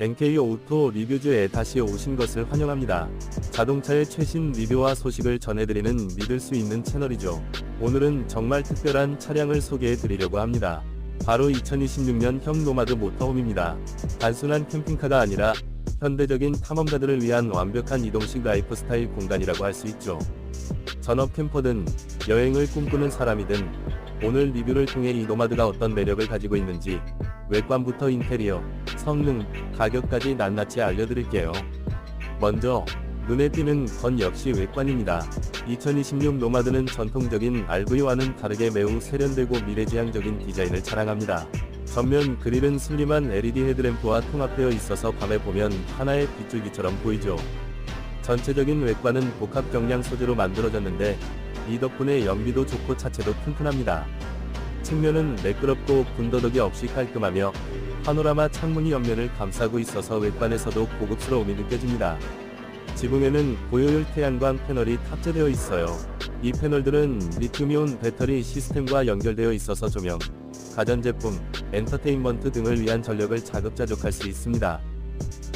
NK 오토 리뷰즈에 다시 오신 것을 환영합니다. 자동차의 최신 리뷰와 소식을 전해드리는 믿을 수 있는 채널이죠. 오늘은 정말 특별한 차량을 소개해 드리려고 합니다. 바로 2026년 형 노마드 모터홈입니다. 단순한 캠핑카가 아니라 현대적인 탐험가들을 위한 완벽한 이동식 라이프 스타일 공간이라고 할 수 있죠. 전업 캠퍼든 여행을 꿈꾸는 사람이든 오늘 리뷰를 통해 이 노마드가 어떤 매력을 가지고 있는지 외관부터 인테리어, 성능, 가격까지 낱낱이 알려드릴게요. 먼저 눈에 띄는 건 역시 외관입니다. 2026 노마드는 전통적인 RV와는 다르게 매우 세련되고 미래지향적인 디자인을 자랑합니다. 전면 그릴은 슬림한 LED 헤드램프와 통합되어 있어서 밤에 보면 하나의 빗줄기처럼 보이죠. 전체적인 외관은 복합 경량 소재로 만들어졌는데 이 덕분에 연비도 좋고 차체도 튼튼합니다. 측면은 매끄럽고 군더더기 없이 깔끔하며 파노라마 창문이 옆면을 감싸고 있어서 외관에서도 고급스러움이 느껴집니다. 지붕에는 고효율 태양광 패널이 탑재되어 있어요. 이 패널들은 리튬이온 배터리 시스템과 연결되어 있어서 조명, 가전제품, 엔터테인먼트 등을 위한 전력을 자급자족할 수 있습니다.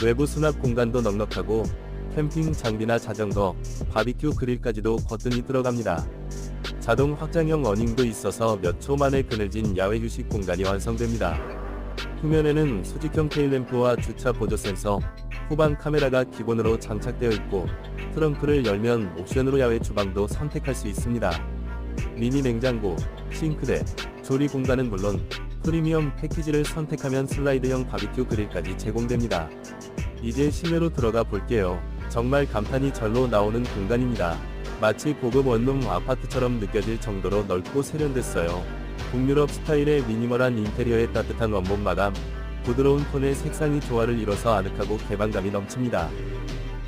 외부 수납 공간도 넉넉하고 캠핑 장비나 자전거, 바비큐 그릴까지도 거뜬히 들어갑니다. 자동 확장형 어닝도 있어서 몇 초 만에 그늘진 야외 휴식 공간이 완성됩니다. 후면에는 수직형 테일램프와 주차 보조 센서, 후방 카메라가 기본으로 장착되어 있고 트렁크를 열면 옵션으로 야외 주방도 선택할 수 있습니다. 미니 냉장고, 싱크대, 조리 공간은 물론 프리미엄 패키지를 선택하면 슬라이드형 바비큐 그릴까지 제공됩니다. 이제 실내로 들어가 볼게요. 정말 감탄이 절로 나오는 공간입니다. 마치 고급 원룸 아파트처럼 느껴질 정도로 넓고 세련됐어요. 북유럽 스타일의 미니멀한 인테리어에 따뜻한 원목 마감, 부드러운 톤의 색상이 조화를 이뤄서 아늑하고 개방감이 넘칩니다.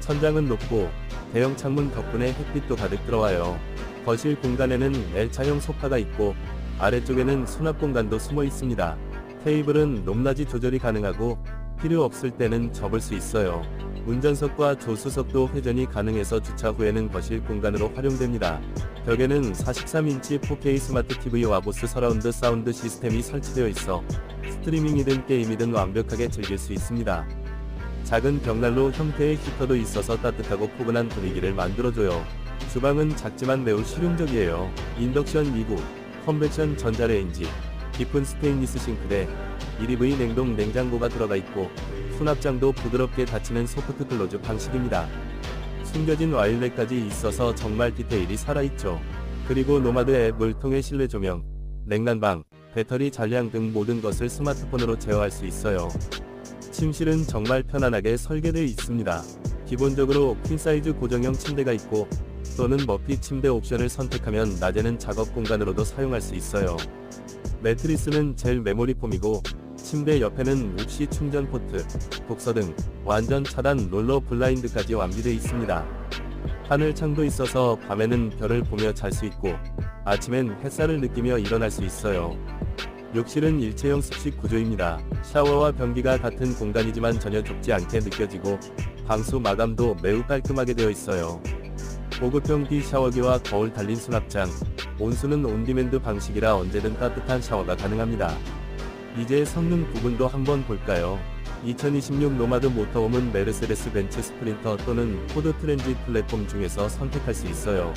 천장은 높고 대형 창문 덕분에 햇빛도 가득 들어와요. 거실 공간에는 L차형 소파가 있고 아래쪽에는 수납 공간도 숨어 있습니다. 테이블은 높낮이 조절이 가능하고 필요 없을 때는 접을 수 있어요. 운전석과 조수석도 회전이 가능해서 주차 후에는 거실 공간으로 활용됩니다. 벽에는 43인치 4K 스마트 TV와 보스 서라운드 사운드 시스템이 설치되어 있어 스트리밍이든 게임이든 완벽하게 즐길 수 있습니다. 작은 벽난로 형태의 히터도 있어서 따뜻하고 포근한 분위기를 만들어줘요. 주방은 작지만 매우 실용적이에요. 인덕션 2구, 컨벡션 전자레인지, 깊은 스테인리스 싱크대, 1EV 냉동 냉장고가 들어가 있고 수납장도 부드럽게 닫히는 소프트 클로즈 방식입니다. 숨겨진 와일렛까지 있어서 정말 디테일이 살아있죠. 그리고 노마드 앱을 통해 실내 조명, 냉난방, 배터리 잔량 등 모든 것을 스마트폰으로 제어할 수 있어요. 침실은 정말 편안하게 설계되어 있습니다. 기본적으로 퀸사이즈 고정형 침대가 있고 또는 머피 침대 옵션을 선택하면 낮에는 작업 공간으로도 사용할 수 있어요. 매트리스는 젤 메모리 폼이고 침대 옆에는 옵시 충전 포트, 독서 등 완전 차단 롤러 블라인드까지 완비되어 있습니다. 하늘 창도 있어서 밤에는 별을 보며 잘 수 있고 아침엔 햇살을 느끼며 일어날 수 있어요. 욕실은 일체형 습식 구조입니다. 샤워와 변기가 같은 공간이지만 전혀 좁지 않게 느껴지고 방수 마감도 매우 깔끔하게 되어 있어요. 고급형 D 샤워기와 거울 달린 수납장, 온수는 온디맨드 방식이라 언제든 따뜻한 샤워가 가능합니다. 이제 성능 부분도 한번 볼까요? 2026 노마드 모터홈은 메르세데스 벤츠 스프린터 또는 포드 트랜짓 플랫폼 중에서 선택할 수 있어요.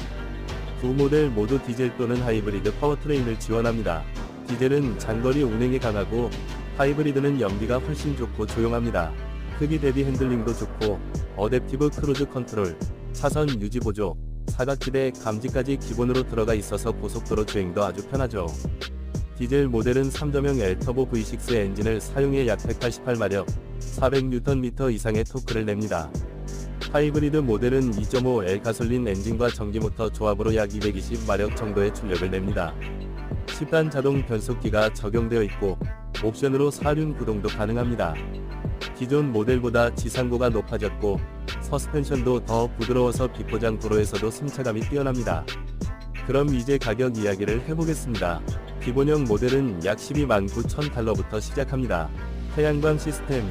두 모델 모두 디젤 또는 하이브리드 파워트레인을 지원합니다. 디젤은 장거리 운행에 강하고 하이브리드는 연비가 훨씬 좋고 조용합니다. 크기 대비 핸들링도 좋고 어댑티브 크루즈 컨트롤, 차선 유지 보조, 사각지대 감지까지 기본으로 들어가 있어서 고속도로 주행도 아주 편하죠. 디젤 모델은 3.0 L터보 V6 엔진을 사용해 약 188마력, 400Nm 이상의 토크를 냅니다. 하이브리드 모델은 2.5L 가솔린 엔진과 전기모터 조합으로 약 220마력 정도의 출력을 냅니다. 10단 자동 변속기가 적용되어 있고 옵션으로 사륜 구동도 가능합니다. 기존 모델보다 지상고가 높아졌고 서스펜션도 더 부드러워서 비포장 도로에서도 승차감이 뛰어납니다. 그럼 이제 가격 이야기를 해보겠습니다. 기본형 모델은 약 12만 9천 달러부터 시작합니다. 태양광 시스템,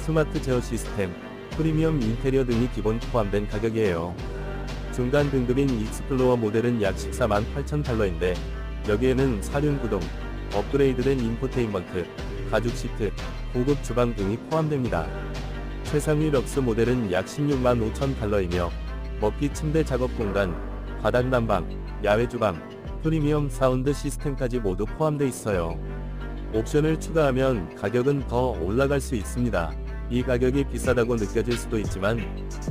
스마트 제어 시스템, 프리미엄 인테리어 등이 기본 포함된 가격이에요. 중간 등급인 익스플로어 모델은 약 14만 8천 달러인데 여기에는 사륜 구동, 업그레이드된 인포테인먼트, 가죽 시트, 고급 주방 등이 포함됩니다. 최상위 럭스 모델은 약 16만 5천 달러이며 먹기 침대 작업 공간, 바닥 난방, 야외 주방, 프리미엄 사운드 시스템까지 모두 포함되어 있어요. 옵션을 추가하면 가격은 더 올라갈 수 있습니다. 이 가격이 비싸다고 느껴질 수도 있지만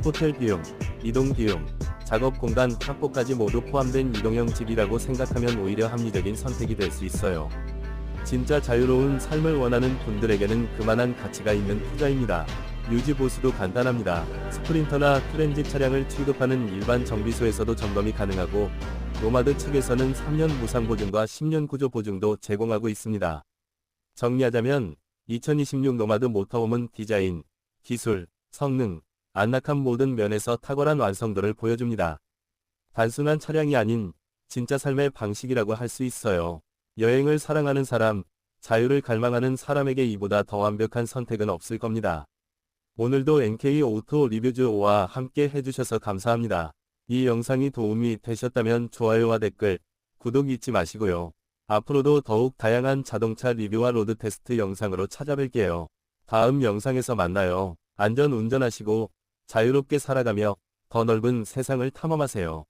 호텔 비용, 이동 비용, 작업 공간 확보까지 모두 포함된 이동형 집이라고 생각하면 오히려 합리적인 선택이 될 수 있어요. 진짜 자유로운 삶을 원하는 분들에게는 그만한 가치가 있는 투자입니다. 유지 보수도 간단합니다. 스프린터나 트렌지 차량을 취급하는 일반 정비소에서도 점검이 가능하고 노마드 측에서는 3년 무상 보증과 10년 구조 보증도 제공하고 있습니다. 정리하자면 2026 노마드 모터홈은 디자인, 기술, 성능, 안락한 모든 면에서 탁월한 완성도를 보여줍니다. 단순한 차량이 아닌 진짜 삶의 방식이라고 할 수 있어요. 여행을 사랑하는 사람, 자유를 갈망하는 사람에게 이보다 더 완벽한 선택은 없을 겁니다. 오늘도 NK 오토 리뷰즈와 함께 해주셔서 감사합니다. 이 영상이 도움이 되셨다면 좋아요와 댓글, 구독 잊지 마시고요. 앞으로도 더욱 다양한 자동차 리뷰와 로드 테스트 영상으로 찾아뵐게요. 다음 영상에서 만나요. 안전 운전하시고 자유롭게 살아가며 더 넓은 세상을 탐험하세요.